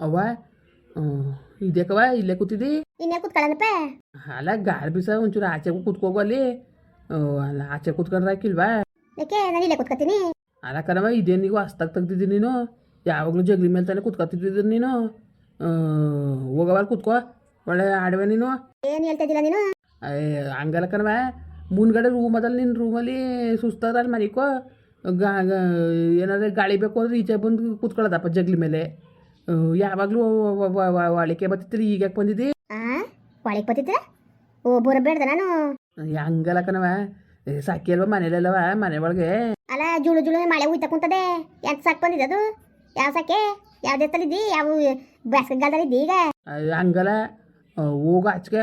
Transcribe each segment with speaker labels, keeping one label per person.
Speaker 1: ಅವ್ವ? ಇದಕ್ಕವ ಇಲ್ಲೇ ಕೂತಿದ್ದಿ?
Speaker 2: ಇನ್ನೇ ಕೂತ್ಕೊಳ್ಳೋಣಪ್ಪ
Speaker 1: ಅಲ್ಲ ಗಾಳಿ ಬೀಸ ಒಂಚೂರು ಆಚೆಗೂ ಕೂತ್ಕೋಗು ಅಲ್ಲಿ. ಅಲ್ಲ ಆಚೆ ಕೂತ್ಕೊಂಡ್ರೆ ಹಾಕಿಲ್ವಾ?
Speaker 2: ಯಾಕೆ? ನಾನು ಇಲ್ಲೇ ಕೂತ್ಕೊತೀನಿ.
Speaker 1: ಅಲ್ಲ ಕಣವ ಇದೇನು ನೀವು ಹೊಸ್ದಾಗಿ ತೆಗ್ದಿದ್ದಿ ನೀನು? ಯಾವಾಗಲೂ ಜಗ್ಲಿ ಮೇಲೆ ತಾನೇ ಕೂತ್ಕೊತಿದ್ದಿದ್ದು ನೀನು? ಆ, ಹೋಗವಲ್ಲ ಕೂತ್ಕೋ. ಒಳ್ಳೆ ಆಡವೆ ನೀನು.
Speaker 2: ಏನು ಹೇಳ್ತಿದ್ದಿಲ್ಲ ನೀನು?
Speaker 1: ಅಯ್ಯ, ಹಂಗಲ್ಲ ಕಣವ ಮುಂದ್ಗಡೆ ರೂಮ್ ಅದಲ್ಲ ನಿನ್ನ ರೂಮಲ್ಲಿ ಸುಸ್ತಾದಲ್ಲಿ ಮನಿಕೋ. ಗಾ ಏನಾದ್ರೆ ಗಾಳಿ ಬೇಕು ಅಂದ್ರೆ ಈಚೆ ಬಂದು ಕೂತ್ಕೊಳ್ಳೋದಪ್ಪ ಜಗ್ಲಿ ಮೇಲೆ. ಯಾವಾಗಲೂ ಒಳಿಕೆ ಬತ್ತಿತ್ತಿಲ್ಲ ಈಗ ಯಾಕೆ ಬಂದಿದ್ದಿ?
Speaker 2: ಆ? ಒಳಗೆ ಬತ್ತಿದ್ರ ಓ ಬರಬೇಡ್ದ ನಾನು.
Speaker 1: ಹಂಗಲ್ಲ ಕಣವ ಸಾಕಿ ಅಲ್ವಾ ಮನೇಲೆಲ್ಲವ ಮನೆ ಒಳಗೆ
Speaker 2: ಅಲ್ಲ ಜುಳು ಜುಳು ಮಳೆ ಉಯ್ತಾ ಕುಂತದೆ. ಎಂತ ಸಾಕ್ ಬಂದಿದೆ ಅದು? ಯಾವ ಸಾಕೆ? ಯಾವ ದೇಶದಲ್ಲಿದ್ದಿ ಯಾವ ಬೇಸಿಗೆಗಾಲದಲ್ಲಿದ್ದಿ ಈಗ?
Speaker 1: ಹಂಗಲ್ಲ. ಹೋಗು ಆಚೆಗೆ.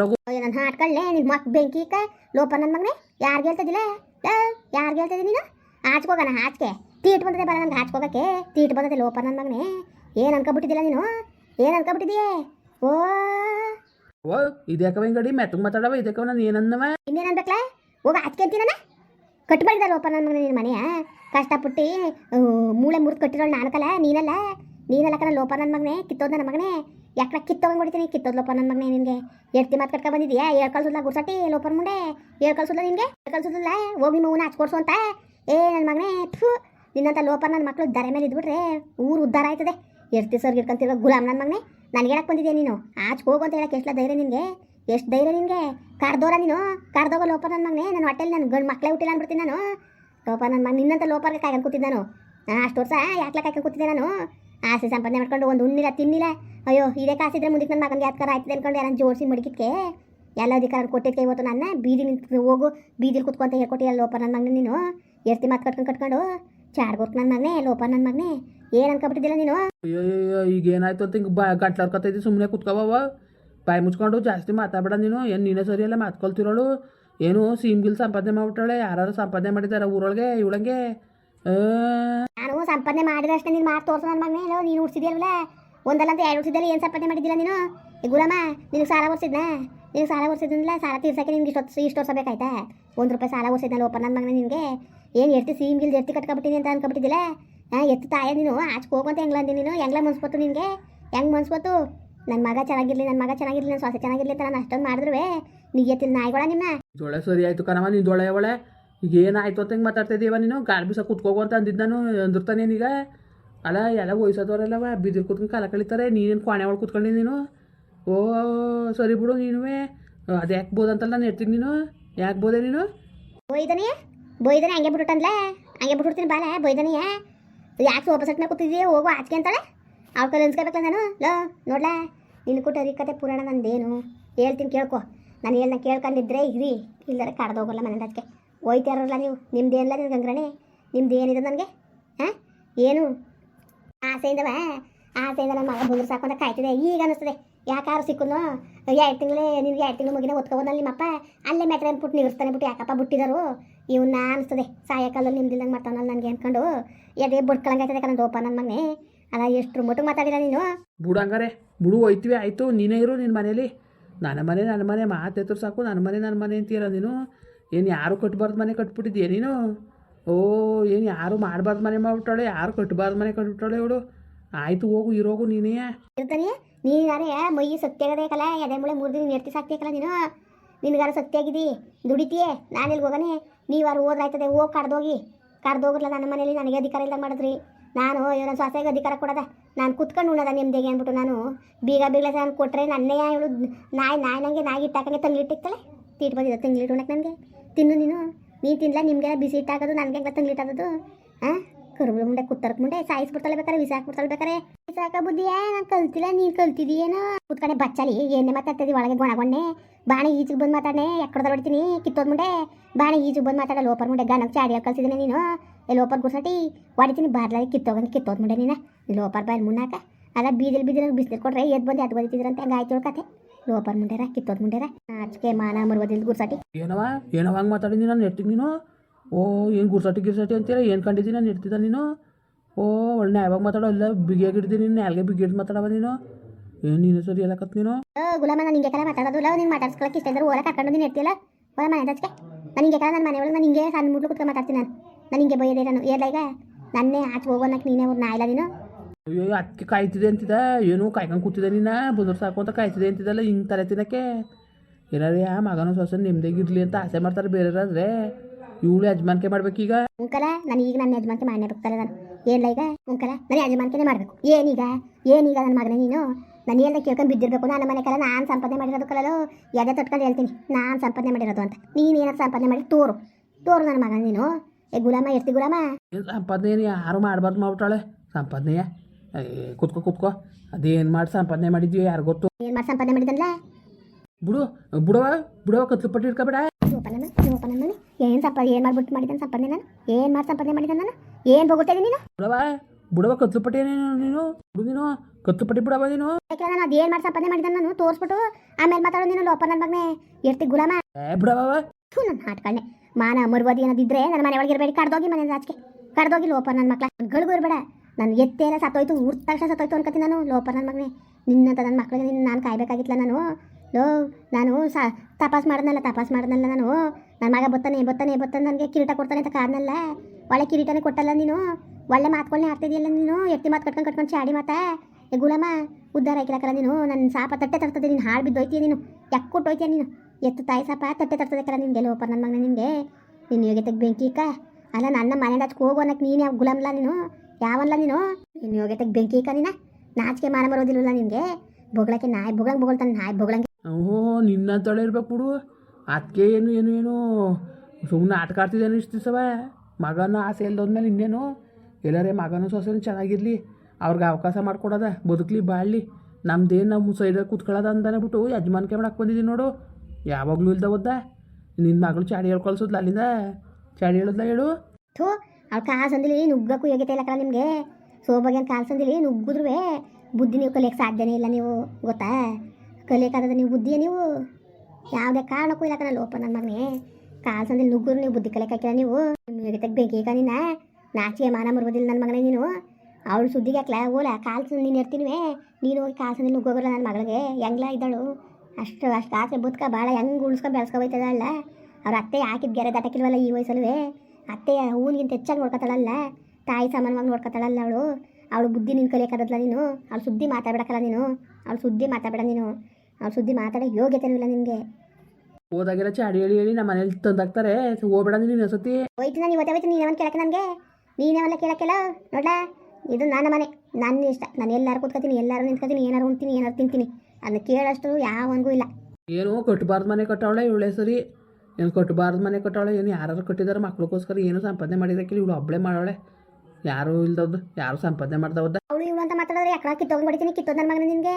Speaker 1: ರೋಗ
Speaker 2: ಅಯ್ಯೋ ನಾನು ಹಾಟ್ಕೊಳ್ಳೆ ನಿನ್ನ ಮಕ್ ಬೆಂಕಿ ಕ ಲೋಪ ನನ್ನ ಮಗನೇ. ಯಾರು ಹೇಳ್ತದಿಲ್ಲ ಯಾರ್ಗೆ ಹೇಳ್ತದಿ ನೀನು? ಆಚ್ಗೆ ಹೋಗೋಣ ಆಚೆಗೆ. ತೀಟ್ ಬಂದದೆ ಬರ ನಂಗೆ ಹಾಚ್ಕೋಬೇಕೆ ತೀಟ್ ಬಂದದೆ ಲೋಪ ನನ್ನ ಮಗನೇ. ಏನು ಅನ್ಕೊಬಿಟ್ಟಿದ್ದಿಲ್ಲ ನೀನು? ಏನು ಅನ್ಕೊಬಿಟ್ಟಿದೀಯ ಓ.
Speaker 1: ಓ ಇದ್ಯಾಕವ ಹಿಂಗಡಿ ಮೆತ್ತಗೆ ಮಾತಾಡವ ಇದಕ್ಕವ ನಾನು ಏನನ್ನವ?
Speaker 2: ಇನ್ನೇನು ಅನ್ಬೇಕಲ್ಲ ಹೋಗ ಆಚೆಗೆ ಕಟ್ ಮಾಡಿದ ಲೋಪ ನನ್ನ ಮಗನೇ ನಿನ್ನ ಮನೆಯ? ಕಷ್ಟಪಟ್ಟು ಮೂಳೆ ಮುರಿದು ಕಟ್ಟಿರೋಳು ನಾನಕಲ್ಲ ನೀನಲ್ಲ? ನೀನಲ್ಲ ಕಣ ಲೋಪ ನನ್ನ ಮಗನೇ ಕಿತ್ತೋದ ನನ್ನ ಮಗನೇ. ಯಾಕೆ ಕಿತ್ತೋಗಂಗ್ ಹೊಡಿತೀನಿ ಕಿತ್ತೋದ್ ಲೋಪ ನನ್ನ ಮಗನೇ ನಿನಗೆ? ಎಡ್ತಿ ಮಾತು ಕಟ್ಕ ಬಂದಿದ್ಯಾ? ಹೇಳ್ ಕಳ್ಸೋದ್ಲ ಗುರ್ಸಟ್ಟಿ ಲೋಪನ್ ಮುಂಡೆ ಹೇಳ್ ಕಳ್ಸೋದ್ಲ ನಿನಗೆ? ಹೇಳ್ ಕಳ್ಸೋದಿಲ್ಲ ಹೋಗಿ ನಿಮ್ಮ ಹೂನ ಹಚ್ಕೊಡ್ಸು ಅಂತ? ಏ ನನ್ನ ಮಗನೇ ಥೂ. ನಿನ್ನಂತ ಲೋಪ ನನ್ನ ಮಕ್ಕಳು ದರೆ ಮೇಲೆ ಇದ್ಬಿಟ್ರೆ ಊರು ಉದ್ಧಾರ ಆಯ್ತದೆ. ಎಷ್ಟು ದಿವ್ಸ ಇಟ್ಕೊಂತಿರೋ ಗುಲಾಮ್ ನನ್ನ ಮಗನೇ? ನನಗೆ ಹೇಳಕ್ಕೆ ಬಂದಿದ್ದೆ ನೀನು? ಆಚೆ ಹೋಗು ಅಂತ ಹೇಳಕ್ಕೆ ಎಷ್ಟು ಧೈರ್ಯ ನಿನಗೆ? ಎಷ್ಟು ಧೈರ್ಯ ನಿನಗೆ? ಕರ್ದೋರ ನೀನು? ಕರ್ದೋಗ ಲೋಪ ನನ್ನ ಮಗನೇ? ನನ್ನ ಹೊಟ್ಟೆಲಿ ನನ್ನ ಗಂಡು ಮಕ್ಕಳೇ ಹುಟ್ಟಿಲ್ಲ ಅನ್ಬಿಡ್ತೀನಿ ನಾನು. ಲೋಪ ನನ್ನ ಮಗ ನಿನ್ನಂತ ಲೋಪರ್ಗೆ ಕಾಯ್ಕೊಂಡು ಕೂತಿದ್ದೆ ನಾನು. ಅಷ್ಟು ವರ್ಷ ಯಾಕೆ ಕಾಯ್ಕೊಂಡು ಕೂತಿದ್ದೆ ನಾನು? ಆಸೆ ಸಂಪಾದನೆ ಮಾಡ್ಕೊಂಡು ಒಂದು ಉಣ್ಣಿಲ್ಲ, ತಿನ್ನಿಲ್ಲ. ಅಯ್ಯೋ, ಇದೇ ಕಾಸಿದ್ರೆ ಮುಂದಕ್ಕೆ ನನ್ನ ಮಗನಿಗೆ ಯಾತ್ಕಾರ ಆಯ್ತದೆ ಅನ್ಕೊಂಡು ಯಾರನ್ನ ಜೋಡಿಸಿ ಮಡಿಕಿದ್ಕೆ ಎಲ್ಲ ಅಧಿಕಾರ ಕೊಟ್ಟಿದ್ಕೆ ಇವತ್ತು ನನ್ನ? ಬೀದಿ ನಿಂತು ಹೋಗು, ಬೀದಿಲಿ ಕುತ್ಕೊಂತ ಹೇಳ್ಕೊಟ್ಟಿಲ್ಲ ಲೋಪ ನನ್ನ ಮಗನ ನೀನು? ಎರ್ತಿ ಮಾತು ಕಟ್ಕೊಂಡು ಕಟ್ಕೊಂಡು ಚಾಡ್ಗೋರ್ಕ್ ನನ್ನ ಮಗನೇ, ಲೋಪ ನನ್ನ ಮಗನೇ. ಏನು ಅನ್ಕೊಬಿಟ್ಟಿದ್ದಿಲ್ಲ ನೀನು?
Speaker 1: ಅಯ್ಯೋ ಈಗ ಏನಾಯ್ತು ಅಂತ ಹಿಂಗೆ ಬಾ ಗಂಟ್ಲರ್ಕತ್ತೈತಿ ಸುಮ್ಮನೆ ಕುತ್ಕೋವ ಬಾಯಿ ಮುಚ್ಕೊಂಡು ಜಾಸ್ತಿ ಮಾತಾಡಬೇಡ ನೀನು ಏನು ನೀನೇ ಸರಿ ಎಲ್ಲ ಮಾತ್ಕೊಳ್ತಿರೋಳು ಏನು ಸೀಮ್ಗಿಲ್ ಸಂಪಾದನೆ ಮಾಡ್ಬಿಟ್ಟಾಳೆ ಯಾರು ಸಂಪಾದನೆ ಮಾಡಿದಾರೆ ಊರೊಳಗೆ ಇವಳಂಗೆ
Speaker 2: ನಾನು ಸಂಪಾದನೆ ಮಾಡಿದಷ್ಟೇ ನೀನು ಮಾಡಿ ತೋರ್ಸು ನನ್ನ ಮಗನೇ ನೀನು ಉಡ್ಸಿದ್ಯಲ್ವಲ್ಲ ಒಂದಲ್ಲ ಅಂತ ಎರಡು ಉಡ್ಸಿದಲ್ಲಿ ಏನು ಸಂಪಾದನೆ ಮಾಡಿದ್ದಿಲ್ಲ ನೀನು ಗುಲಾಮ ನಿನಗೆ ಸಾಲ ಒರ್ಸಿದ್ನಾ ನಿನಗೆ ಸಾಲ ಒರ್ಸಿದ್ನಲ್ಲ ಸಾಲ ತೀರ್ಸಕ್ಕೆ ನಿಮ್ಗೆ ಇಷ್ಟೊತ್ತು ಇಷ್ಟು ವರ್ಷ ಬೇಕಾಯ್ತಾ ಒಂದು ರೂಪಾಯಿ ಸಾಲ ಒರ್ಸಿದ್ನಲ್ಲ ಓಪನ್ ನನ್ನ ಮಗನ ನಿನಗೆ? ಏನು ಎರ್ತಿ ಸೀಮ್ ಗಿಲ್ ಎರ್ತಿ ಕಟ್ಕೊಬಿಟ್ಟಿನಿ ಅಂತ ಅನ್ಕೊಬಿಟ್ಟಿದ್ದಿಲ್ಲ? ಹಾಂ, ಎತ್ತು ತಾಯ ನೀನು ಆಚೆ ಹೋಗುವಂತ ಹೆಂಗ್ಲ ಅಂದಿ ನೀನು? ಹೆಂಗ್ಲ ಮನ್ಸ್ಬೋದು ನಿನಗೆ? ಹೆಂಗೆ ಮನ್ಸ್ಬೋದು ನನ್ನ ಮಗ ಚೆನ್ನಾಗಿರ್ಲಿ ನನ್ನ ಮಗ ಚೆನ್ನಾಗಿರ್ಲಿ ನನ್ನ ಸೊಸೆ ಚೆನ್ನಾಗಿರ್ಲಿ ಅಂತ ನಾನು ಅಷ್ಟೊಂದು ಮಾಡಿದ್ರು ನೀ ಎತ್ತಿನ ನಾಯಿಗಳ ನಿಮ್ಮ
Speaker 1: ದೊಳೆ ಸರಿ ಆಯ್ತು ಕಣವ ನೀನು ದೊಳೆ ಅವಳೆ ಈಗ ಏನಾಯ್ತು ಅಂತ ಹಿಂಗೆ ಮಾತಾಡ್ತಾ ನೀನು? ಗಾಳಿ ಬೀಸ ಕುತ್ಕೋಗು ಅಂತ ಅಂದಿದ್ದು ನಾನು ಅಂದಿರ್ತಾನೇನೀಗ ಅಲ್ಲ, ಎಲ್ಲ ವಯಸ್ಸಾದವರೆಲ್ಲವ ಬಿದಿರು ಕುತ್ಕೊಂಡು ಕಾಲ ಕಳೀತಾರೆ, ನೀನೇನು ಕೋಣೆ ಒಳಗೆ ಕುತ್ಕೊಂಡಿ ನೀನು? ಓ, ಸರಿ ಬಿಡು ನೀನುವೇ ಅದು ಯಾಕೆ ಬೋದಂತಲ್ಲ ನಾನು ಇರ್ತೀನಿ ನೀನು. ಯಾಕೆ ಬೋದೆ ನೀನು?
Speaker 2: ಬೊಯ್ದನೆಯ ಬೊಯ್ದನೆ, ಹಂಗೆ ಬಿಟ್ಬಿಟ್ಟಂದ್ಲ? ಹಂಗೆ ಬಿಟ್ಬಿಡ್ತೀನಿ ಬಾಲ ಬೊಯ್ದನೆಯ ಯಾಕೆ ಸೋಫಾ ಸೆಟ್ ಮೇಲೆ ಕೂತಿದ್ದೀಯ ಹೋಗು ಆಚೆ ಅಂತಳೆ. ಅವ್ರ ಕೈಲಿ ಅನ್ಸ್ಕೋಬೇಕಲ್ಲ ನಾನು. ಲೋ, ನೋಡ್ಲಾ, ನಿನ್ನ ಕೊಟ್ಟು ಹರಿಕತೆ ಪುರಾಣ ನಂದೇನು? ಹೇಳ್ತೀನಿ, ಕೇಳ್ಕೊ. ನಾನು ಹೇಳ್ನ ಕೇಳ್ಕೊಂಡಿದ್ರೆ ಇರಿ. ಇಲ್ಲರೆ ಕಡ್ದೋಗಲ್ಲ ಮನೆ ಅದಕ್ಕೆ ಹೋಯ್ತಾರಲ್ಲ ನೀವು. ನಿಮ್ದೇನಿಲ್ಲ ನಿನ್ ಗಂಗ್ರಣೆ? ನಿಮ್ದು ಏನಿದೆ ನನಗೆ? ಹಾಂ ಏನು? ಆಸೆಯಿಂದವ? ಆಸೆಯಿಂದ ನನ್ನ ಮಗ ಬಂದ್ರು ಸಾಕು ಅಂತ ಕಾಯ್ತಿದೆ ಈಗ ಅನಿಸ್ತದೆ. ಯಾಕಾರು ಸಿಕ್ಕುನು? ಎರಡು ತಿಂಗಳೇ ನಿನಗೆ ಎರಡು ತಿಂಗಳು ಮುಗಿನ ಅಲ್ಲಿ ನಿಮ್ಮಪ್ಪ. ಅಲ್ಲೇ ಮೆಟ್ರೆ ಬಿಟ್ಟು ನಿಗಿಸ್ತಾನೆ ಬಿಟ್ಟು ಯಾಕಪ್ಪ ಬಿಟ್ಟಿದರು? ಇವನ್ನ ಅನಿಸ್ತದೆ ಸಾಯಂಕಾಲ ನಿಮ್ದಿಲ್ದಂಗೆ ಮಾಡ್ತಾವನಲ್ಲ ನನಗೆ ಅಂದ್ಕೊಂಡು ಎದೆ ಬಡ್ಕೊಳಂಗಾಯ್ತದೆ ಕಣ ದೋಪ ನನ್ನ ಮನೆ ಅಲ್ಲ ಎಷ್ಟು ಮಟ್ಟಿಗೆ ಮಾತಾಡಿಲ್ಲ ನೀನು?
Speaker 1: ಬುಡಂಗಾರೆ ಬುಡು ಹೋಯ್ತೀವಿ ಆಯಿತು ನೀನೇ ಇರು ನಿನ್ನ ಮನೇಲಿ. ನನ್ನ ಮನೆ ನನ್ನ ಮನೆ ಮಾತೆತ್ತರು ಸಾಕು ನನ್ನ ಮನೆ ನನ್ನ ಮನೆ ಅಂತೀರ ನೀನು? ಏನು ಯಾರು ಕಟ್ಬಾರ್ದು ಮನೆ ಕಟ್ಬಿಟ್ಟಿದ್ದೀಯ ನೀನು? ಓ ಏನು ಯಾರು ಮಾಡಬಾರ್ದು ಮನೆ ಮಾಡ್ಬಿಟ್ಟಾಳೆ? ಯಾರು ಕಟ್ಬಾರ್ದು ಮನೆ ಕಟ್ಬಿಟ್ಟಾಳೆ ಇವಳು? ಆಯಿತು ಹೋಗು ಇರೋಗು ನೀನೇ.
Speaker 2: ಇರ್ತಾನೆ? ನೀನಾರೇ ಮೈ ಸತ್ಯಾಗದೇಕಲ್ಲ, ಎದೆ ಮುಳೆ ಮೂರು ದಿನ ನೆರ್ತಿ ಸಾಕ್ತಿಯಕಲ್ಲ ನೀನು? ನಿನಗಾರ ಸತ್ಯಾಗಿದ್ದಿ ದುಡಿತೀಯೇ? ನಾನು ಇಲ್ಲಿ ಹೋಗನೆ ನೀವಾರು ಹೋದ್ರಾಯ್ತದೆ ಹೋಗಿ ಕಡ್ದೋಗಿ. ಕಡ್ದೋಗಿರ್ಲ ನನ್ನ ಮನೇಲಿ ನನಗೆ ಅಧಿಕಾರ ಇಲ್ಲ ಮಾಡಿದ್ರಿ. ನಾನು ಇವನ ಸ್ವಾಸೆಗೆ ಅಧಿಕಾರ ಕೊಡೋದ. ನಾನು ಕುತ್ಕೊಂಡು ಉಣ್ಣದ ನಿಮ್ದೇಗೆ ಅಂದ್ಬಿಟ್ಟು ನಾನು ಬೀಗ ಬೀಗ ನಾನು ಕೊಟ್ಟರೆ ನನ್ನೇ ಇವಳು ನಾಯಿ ನಾಯಿ ನನಗೆ ನಾಯಿ ಇಟ್ಟಾಕಂಗೆ ತಂಗ್ಲಿಟ್ಟಿರ್ತಾಳೆ ತೀಟ್ ಬಂದಿದ್ದ ತಂಗ್ಲಿಟ್ಟು ನನಗೆ. ತಿನ್ನು ನೀನು. ನೀನು ತಿನ್ಲ ನಿಮಗೆ ಬಿಸಿ ಇಟ್ಟಾಕೋದು ನನಗೆ ತಂಗ್ಲಿಟ್ಟಾಗೋದು ಹಾಂ ಕರುಬು ಮುಂಡೆ ಕುತ್ತರಕ್ ಮುಂಡೆ ಸಾಯಿಸ್ಬಿಡ್ತಾಳೆ ಬೇಕಾರೆ ಬಿಸಾಕ್ಬಿಡ್ತಾಳೆ ಬೇಕಾರೆ. ಸಾಕ ಬುದ್ಧಿಯೇ ನಾನು ಕಲ್ತಿಲ್ಲ, ನೀನು ಕಲ್ತಿದೀಯೇನೋ ಕುತ್ಕಡೆ ಬಚ್ಚಲಿ, ಏನೇ ಮಾತಾಡ್ತಿದ್ದಿ, ಒಳಗೆ ಗೊಣಗೊಂಡೆ ಬಾಣಿ ಈಚಿಗೆ ಬಂದು ಮಾತಾಡನೆ ಎಕ್ಕಡದ ಹೊಡಿತೀನಿ, ಕಿತ್ತೋದ್ ಮುಂಡೆ ಬಾಣಿ ಈಚಿಗೆ ಬಂದು ಮಾತಾಡ ಲೋಪರ್ ಮುಂಡೆ ಗಣಕ್ಕೆ ಚಾಡಿಯಲ್ಲಿ ಕಲ್ಸಿದ್ದೀನಿ ನೀನು. ಲೋಪರ್ ಗುರ್ಸಟಿ, ಹೊಡಿತೀನಿ ಬಾರ್ಲಾಗಿ ಕಿತ್ತೋಗಂಗೆ ಕಿತ್ತೋದ್ ಮುಂಡೆ ನೀನು. ಲೋಪರ್ ಬಾಯ್ ಮುನ್ನಾಕ. ಅಲ್ಲ ಬೀದಿಲ್ ಬೀದಿಲ್ ಬಿಸಿಲು ಕೊಟ್ರೆ, ಎದ್ ಬಂದು ಅದು ಬದಿತಿದ್ರಂತೆ, ಹಂಗ ಆಯ್ತು ಕತೆ ಲೋಪರ್ ಮುಂಡೆರ ಕಿತ್ತೋದ್ ಮುಂಡೆರ ಆಚಕೆ ಮಾನ ಮರುವದಿಲ್ ಗುರ್ಸಟಿ.
Speaker 1: ಏನವ ಏನವ ಹಂಗೆ ಮಾತಾಡಿದ್ದೀನಿ ನಾನು ನೀನು? ಓ ಏನು ಗುರ್ಸಟಿ ಗಿರ್ಸಟಿ ಅಂತೀರ ಏನು ಕಂಡಿದ್ದೀನಿ? ನಾನು ಇಡ್ತಿದ್ದ ನೀನು? ಓ ಒಳ್ಳೆ ಯಾವಾಗ ಮಾತಾಡೋ ಎಲ್ಲ ಬಿಗಿಯಾಗಿಡ್ತೀನಿ ನೀನು ನಾಲ್ಗೆ ಬಿಗಿಡ್ ಮಾತಾಡವ ನೀನು. ಏನು ನೀನು ಸರಿ ಎಲ್ಲಕತ್ತ ನೀನು?
Speaker 2: ಗುಲಾಮ ನಾನು ಹಿಂಗೆ ಕಲ ಮಾತಾಡೋದು ಇಲ್ಲ? ನೀನು ಮಾತಾಡ್ಸ್ಕೊಳಕ್ಕೆ ಇಷ್ಟ ಇದ್ರೆ ಓಲ ಕರ್ಕೊಂಡು ನೀನು ಇರ್ತಿಲ್ಲ ಓಲ ಮನೆ ಹಚ್ಕೆ ನಾನು ಹಿಂಗೆ ಕಲ ನನ್ನ ಮನೆ ಒಳಗೆ ನಾನು ಹಿಂಗೆ ಸಣ್ಣ ಮುಟ್ಲು ಕುತ್ಕೊಂಡು ಮಾತಾಡ್ತೀನಿ ನಾನು. ನಾನು ಹಿಂಗೆ ಬೈಯದೆ ನಾನು. ಏರ್ಲ ಈಗ ನನ್ನೇ ಆಚೆ ಹೋಗೋಣಕ್ಕೆ ನೀನೇ ಅವ್ರು ನಾಯಿಲ್ಲ ನೀನು.
Speaker 1: ಅಯ್ಯೋ ಅದಕ್ಕೆ ಕಾಯ್ತಿದೆ ಅಂತಿದ ಏನೋ ಕಾಯ್ಕೊಂಡು ಕೂತಿದೆ ನೀನು? ಬಂದ್ರು ಸಾಕು ಅಂತ ಕಾಯ್ತಿದೆ ಅಂತಿದ್ದಲ್ಲ ಹಿಂಗೆ ತಲೆ ತಿನ್ನಕ್ಕೆ. ಏನಾರೇ ಆ ಮಗನ ಸೊಸೆ ನಿಮ್ದಾಗಿರ್ಲಿ ಅಂತ ಆಸೆ ಮಾಡ್ತಾರೆ ಬೇರೆಯವ್ರಾದ್ರೆ ಇವಳು ಯಜಮಾನಿಕೆ ಈಗ?
Speaker 2: ಉಂಕಲ ನಾನು ಈಗ ನನ್ನ ಯಜಮಾನ್ಕೆ ಮಾಡನೇ ಬೇಕಲ್ಲ ನಾನು. ಏನಿಲ್ಲ ಈಗ ಉಂಕಲ ನನ್ನ ಯಜಮಾನ್ಕೆನೇ ಮಾಡಬೇಕು. ಏನೀಗ? ಏನೀಗ ನನ್ನ ಮಗನೇ ನೀನು? ನಾನು ಎಲ್ಲ ಕೇಳ್ಕೊಂಡು ಬಿದ್ದಿರ್ಬೇಕು? ನನ್ನ ಮನೆ ಕಲ ನಾನು ಸಂಪಾದನೆ ಮಾಡಿರೋದು ಕಲಲು ಎದೆ ತಟ್ಕೊಂಡು ಹೇಳ್ತೀನಿ. ನಾನು ಸಂಪಾದನೆ ಮಾಡಿರೋದು ಅಂತ. ನೀನು ಏನಾದ್ರು ಸಂಪಾದನೆ ಮಾಡಿ ತೋರು. ತೋರು ನನ್ನ ಮಗನ ನೀನು. ಏ ಗುಲಾಮ ಎರ್ತಿ ಗುಲಾಮ?
Speaker 1: ಸಂಪಾದನೆ ಯಾರು ಮಾಡಬಾರ್ದು ಮಾಡ್ಬಿಟ್ಟಾಳೆ ಸಂಪಾದನೆಯ ಕುತ್ಕೋ ಕುತ್ಕೋ. ಅದೇನು ಮಾಡಿ ಸಂಪಾದನೆ ಮಾಡಿದ್ವಿ ಯಾರು ಗೊತ್ತು?
Speaker 2: ಏನು ಮಾಡಿ ಸಂಪಾದನೆ ಮಾಡಿದಲ್ಲ
Speaker 1: ಬಿಡು ಬಿಡವ ಬಿಡವ ಕತ್ಲು ಪಟ್ಟಿ ಇಟ್ಕೊಬೇಡ
Speaker 2: ಶಿವಪ್ಪನ ಏನ್ ಏನು ಸಂಪ ಏನು ಮಾಡ್ಬಿಟ್ಟು ಮಾಡಿದ್ದಾನೆ ಸಂಪಾದನೆ ನಾನು? ಏನು ಮಾಡಿ ಸಂಪಾದನೆ ಮಾಡಿದ್ದಾನೆ ನಾನು? ಏನು ಬೋಗುತ್ತೇನೆ ನೀನು?
Speaker 1: ಬಿಡವ ಬಿಡವ ಕತ್ಲು ಪಟ್ಟಿ ನೀನು ನೀನು ಕತ್ತು ನೀನು ಪಟ್ಟಿ ಬಿಡವ ನೀನು?
Speaker 2: ಯಾಕೆ ನಾನು ಅದೇನು ಮಾಡಿ ಸಂಪಾದನೆ ಮಾಡಿದ್ದಾನೆ ನಾನು ತೋರಿಸ್ಬಿಟ್ಟು ಆಮೇಲೆ ಮಾತಾಡೋ ನೀನು ಲೋಪ ನನ್ನ ಮಗನೇ ಎರ್ತಿ ಗುಲಾಮ?
Speaker 1: ಏ ಬಿಡವ
Speaker 2: ಥೂ ನನ್ನ ಹಾಟ್ಕಣ್ಣೆ ಮಾನ ಮರುವಾದಿ ಅನ್ನೋದಿದ್ರೆ ನನ್ನ ಮನೆ ಒಳಗೆ ಇರಬೇಡಿ ಕಡ್ದೋಗಿ ಮನೆ ಆಚೆಗೆ ಕಡ್ದೋಗಿ ಲೋಪ ನನ್ನ ಮಕ್ಳ. ಗಳಿಗೂ ಇರಬೇಡ. ನನ್ನ ಎತ್ತೇನ ಸತ್ತೋಯ್ತು ಊರ್ ತಕ್ಷಣ ಸತ್ತೋಯ್ತು ಅನ್ಕೋತೀನಿ ನಾನು ಲೋಪ ನನ್ನ ಮಗನೇ. ನಿನ್ನಂತ ನನ್ನ ಮಕ್ಳಿಗೆ ನಿನ್ನ ನಾನು ಕಾಯ್ಬೇಕಾಗಿತ್ತಲ್ಲ ನಾನು. ಲೋ, ನಾನು ಸಾ, ತಪಾಸ್ ಮಾಡಿದ್ನಲ್ಲ ತಪಾಸ್ ಮಾಡಿದ್ನಲ್ಲ ನಾನು. ನನ್ನ ಮಗ ಬತ್ತಾನೆ ಬತ್ತಾನೆ ಬತ್ತಾನೆ ನನಗೆ ಕಿರೀಟ ಕೊಡ್ತಾನೆ ಅಂತ ಕಾದ್ನಲ್ಲ ಒಳ್ಳೆ ಕಿರೀಟನೇ ಕೊಟ್ಟಲ್ಲ ನೀನು. ಒಳ್ಳೆ ಮಾತುಗಳನ್ನೇ ಆಡ್ತಿದ್ಯಲ್ಲ ನೀನು. ಎತ್ತಿ ಮಾತು ಕಟ್ಕೊಂಡು ಕಟ್ಕೊಂಡು ಚಾಡಿ ಮಾತಾ. ಗುಲಾಮ ಉದ್ಧಾರ ಆಯ್ಕಿಲ್ಲಕಲ್ಲ ನೀನು. ನನ್ನ ಸಾಪ ತಟ್ಟೆ ತರ್ತದೆ ನೀನು. ಹಾಳು ಬಿದ್ದೋಯ್ತೀಯ ನೀನು? ಯಾಕೆ ಕೊಟ್ಟೋಯ್ತೀಯ ನೀನು? ಎತ್ತು ತಾಯಿ ಸಾಪ ತಟ್ಟೆ ತರ್ತದೆ ಕಲ ನಿನಗೆ ಲೋಪ ನನ್ನ ಮಗನ ನಿನಗೆ. ಯೋಗ್ಯತೆಗೆ ಬೆಂಕಿ ಇಕ್ಕ. ಅಲ್ಲ, ನನ್ನ ಮನೆ ಹಚ್ಕೊ ಹೋಗು ಅನ್ನಕ್ಕೆ ನೀನು ಯಾವ ಗುಲಾಮ್ಲ ನೀನು? ಯಾವಲ್ಲ ನೀನು? ನಿನ್ನ ಯೋಗ್ಯತೆಗೆ ಬೆಂಕಿ ಇಕ್ಕ ನೀನ. ನಾಚಿಕೆ ಮಾನ ಬರೋದಿಲ್ಲ ನಿನಗೆ. ಬೊಗಳಕ್ಕೆ ನಾಯಿ, ಬೊಗಳಂಗೆ ಬೊಗಳ್ತಾನೆ. ನಾಯಿ ಬೊಗಳಂಗೆ
Speaker 1: ಓಹೋ, ನಿನ್ನ ತಡೆ ಇರ್ಬೇಕು ಬಿಡು. ಅದಕ್ಕೆ ಏನು ಏನು ಏನು? ಸುಮ್ಮನೆ ಆಟ ಆಡ್ತಿದ್ದೇನೆ ಇಷ್ಟು ಸವ ಮಗನ ಆಸೆ ಇಲ್ದೋದ್ಮೇಲೆ ಇನ್ನೇನು? ಎಲ್ಲರೇ ಮಗನ ಸೊಸೆನೂ ಚೆನ್ನಾಗಿರಲಿ. ಅವ್ರಿಗೆ ಅವಕಾಶ ಮಾಡ್ಕೊಡೋದ, ಬದುಕಲಿ, ಬಾಳಲಿ. ನಮ್ದೇನು ನಮ್ಮ ಸೈಡ ಕೂತ್ಕೊಳ್ಳೋದ ಅಂತಾನೆ ಬಿಟ್ಟು ಯಜಮಾನ್ ಮಾಡಕ್ಕೆ ಬಂದಿದ್ದೀನಿ ನೋಡು. ಯಾವಾಗಲೂ ಇಲ್ದ ಓದ್ದ ನಿನ್ನ ಮಗಳು ಚಾಡಿ ಹೇಳ್ಕೊಳ್ಸೋದ್ಲ ಅಲ್ಲಿಂದ? ಚಾಡಿ ಹೇಳೋದ್ಲ ಹೇಳು.
Speaker 2: ಥೂ ಅವ್ರು ಕಾಸಂದಿಲಿ ನುಗ್ಗಕ್ಕೂ ಯೋಗ್ಯತೆ ಇಲ್ಲ ಕಲ ನಿಮಗೆ ಸೋಬಾಗ್ಯನ ಕಾಸಂದಿಲಿ ನುಗ್ಗಿದ್ರು ಬುದ್ಧಿ ನೀವು ಕಲಿಯಕ್ಕೆ ಸಾಧ್ಯನೇ ಇಲ್ಲ ನೀವು, ಗೊತ್ತಾ? ಕಲಿಯಕ್ಕಾಗದ ನೀವು ಬುದ್ಧಿಯ ನೀವು? ಯಾವುದೇ ಕಾರಣಕ್ಕೂ ಇಲ್ಲ ಕಣ ಲೋಪ ನನ್ನ ಮಗನೇ. ಕಾಲ್ಸಂದಿಲಿ ನುಗ್ಗರು ನೀವು ಬುದ್ಧಿ ಕಲಿಯಕ್ಕೆ ಹಾಕಿಲ್ಲ ನೀವು. ಯೋಗ್ಯತೆಗೆ ಬೇಕು ಈಗ ನಿನ್ನ ನಾಚಿಗೆ ಮಾನ ಮರುವುದಿಲ್ಲ ನನ್ನ ಮಗನೇ ನೀನು. ಅವಳು ಸುದ್ದಿಗೆ ಹಾಕ್ಲ ಓಲ ಕಾಲ್ಸ ನೀನು ಇರ್ತೀನಿವೆ ನೀನು ಹೋಗಿ ಕಾಲ್ಸಂದಿಲಿ ನುಗ್ಗೋಗಲ್ಲ ನನ್ನ ಮಗಳಿಗೆ. ಹೆಂಗ್ಲ ಇದ್ದಾಳು? ಅಷ್ಟು ಅಷ್ಟು ಆಸೆ ಬುದ್ಕ ಭಾಳ ಹೆಂಗೆ ಉಳಿಸ್ಕೊಂಡು ಬೆಳೆಸ್ಕೊ ಹೋಯ್ತದಲ್ಲ ಅವ್ರ ಅತ್ತೆ ಹಾಕಿದ ಗೆರೆ ದಾಟಕ್ಕಿಲ್ವಲ್ಲ ಈ ವಯಸ್ಸಲ್ವೇ ಅತ್ತೆ ಹೂನಿಗಿಂತ ಹೆಚ್ಚಾಗಿ ನೋಡ್ಕೊತಾಳಲ್ಲ? ತಾಯಿ ಸಮಾನವಾಗಿ ನೋಡ್ಕೊತಾಳಲ್ಲ ಅವಳು? ಅವಳು ಬುದ್ಧಿ ನೀನು ಕಲಿಯೋಕ್ಕಾಗಲ್ಲ ನೀನು? ಅವಳು ಸುದ್ದಿ ಮಾತಾಡ್ಬೇಡಕ್ಕಲ್ಲ ನೀನು? ಅವಳು ಸುದ್ದಿ ಮಾತಾಡಬೇಡ ನೀನು? ಅವಳು ಸುದ್ದಿ ಮಾತಾಡೋ ಯೋಗ್ಯತೆನೂ ಇಲ್ಲ ನಿನಗೆ
Speaker 1: ಹೋದಾಗಿರೋ ಚಾಡಿ ಹೇಳಿ ಹೇಳಿ ನಮ್ಮ ಮನೇಲಿ ತಂದಾಕ್ತಾರೆ. ಹೋಗ್ಬೇಡ ನೀನು ಸತಿ
Speaker 2: ಹೋಯ್ತು ನಾನು ಇವತ್ತೇ ಹೋಯ್ತು ನೀನೇವನ್ ಕೇಳಕ್ಕೆ ನನಗೆ? ನೀನೇವಲ್ಲ ಕೇಳಕ್ಕೆಲ್ಲ? ನೋಡ್ಲಾ? ಇದು ನನ್ನ ಮನೆ. ನನ್ನ ಇಷ್ಟ. ನಾನು ಎಲ್ಲರೂ ಕೂತ್ಕೊತೀನಿ ಎಲ್ಲರೂ ನಿಂತ್ಕೊತೀನಿ ಏನಾರು ಉಣ್ತೀನಿ ಏನಾರು ತಿಂತೀನಿ. ಅದನ್ನ ಕೇಳೋಷ್ಟು ಯಾವನಿಗೂ ಇಲ್ಲ.
Speaker 1: ಏನು ಕಟ್ಟಬಾರ್ದು ಮನೆ ಕಟ್ಟವಳೆ ಇವಳೆ ಸರಿ. ಏನು ಕಟ್ಟಬಾರ್ದು ಮನೆ ಕಟ್ಟವಳೆ ಏನು ಯಾರು ಕಟ್ಟಿದಾರೆ ಮಕ್ಳಿಗೋಸ್ಕರ ಏನು ಸಂಪಾದನೆ ಮಾಡಿದಕ್ಕೆ ಇವಳು ಒಬ್ಬಳೆ ಮಾಡೋಳೆ. ಯಾರು ಇಲ್ದವ್ದು ಯಾರು ಸಂಪಾದನೆ ಮಾಡ್ದವ್ದ
Speaker 2: ಅವಳು ಇವಳು ಅಂತ ಮಾತಾಡಿದ್ರೆ ಯಾಕೆ ಕಿತ್ತೋಗ್ಬಿಡ್ತೀನಿ ಕಿತ್ತೋದ್ ನನ್ನ ಮಗನ ನಿನಗೆ?